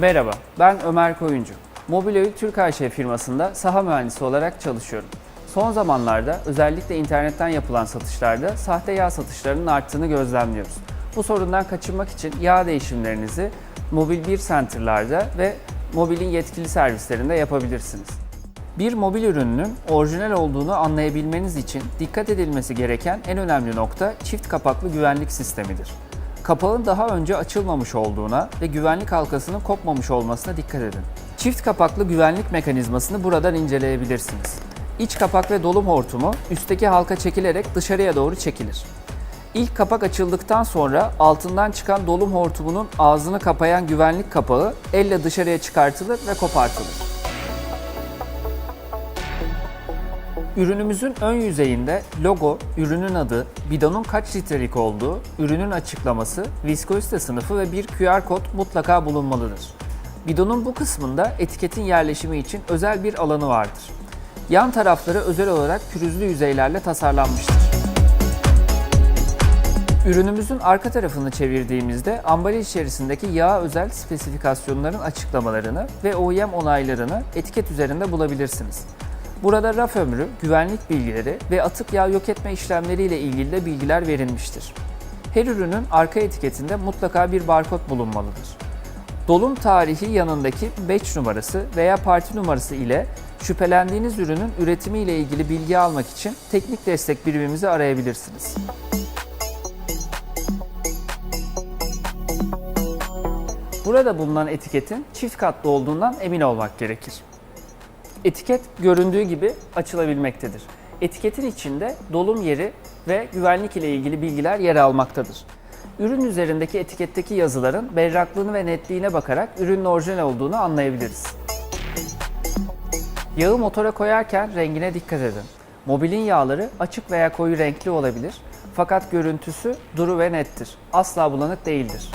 Merhaba, ben Ömer Koyuncu. Mobiloil Türk AŞ firmasında saha mühendisi olarak çalışıyorum. Son zamanlarda özellikle internetten yapılan satışlarda sahte yağ satışlarının arttığını gözlemliyoruz. Bu sorundan kaçınmak için yağ değişimlerinizi Mobil 1 Center'larda ve Mobil'in yetkili servislerinde yapabilirsiniz. Bir mobil ürünün orijinal olduğunu anlayabilmeniz için dikkat edilmesi gereken en önemli nokta çift kapaklı güvenlik sistemidir. Kapağın daha önce açılmamış olduğuna ve güvenlik halkasının kopmamış olmasına dikkat edin. Çift kapaklı güvenlik mekanizmasını buradan inceleyebilirsiniz. İç kapak ve dolum hortumu üstteki halka çekilerek dışarıya doğru çekilir. İlk kapak açıldıktan sonra altından çıkan dolum hortumunun ağzını kapayan güvenlik kapağı elle dışarıya çıkartılır ve kopartılır. Ürünümüzün ön yüzeyinde logo, ürünün adı, bidonun kaç litrelik olduğu, ürünün açıklaması, viskozite sınıfı ve bir QR kod mutlaka bulunmalıdır. Bidonun bu kısmında etiketin yerleşimi için özel bir alanı vardır. Yan tarafları özel olarak pürüzlü yüzeylerle tasarlanmıştır. Ürünümüzün arka tarafını çevirdiğimizde ambalaj içerisindeki yağ özel spesifikasyonların açıklamalarını ve OEM onaylarını etiket üzerinde bulabilirsiniz. Burada raf ömrü, güvenlik bilgileri ve atık yağ yok etme işlemleriyle ilgili de bilgiler verilmiştir. Her ürünün arka etiketinde mutlaka bir barkod bulunmalıdır. Dolum tarihi yanındaki batch numarası veya parti numarası ile şüphelendiğiniz ürünün üretimi ile ilgili bilgi almak için teknik destek birimimizi arayabilirsiniz. Burada bulunan etiketin çift katlı olduğundan emin olmak gerekir. Etiket göründüğü gibi açılabilmektedir. Etiketin içinde dolum yeri ve güvenlik ile ilgili bilgiler yer almaktadır. Ürün üzerindeki etiketteki yazıların berraklığını ve netliğine bakarak ürünün orijinal olduğunu anlayabiliriz. Yağı motora koyarken rengine dikkat edin. Mobilin yağları açık veya koyu renkli olabilir fakat görüntüsü duru ve nettir. Asla bulanık değildir.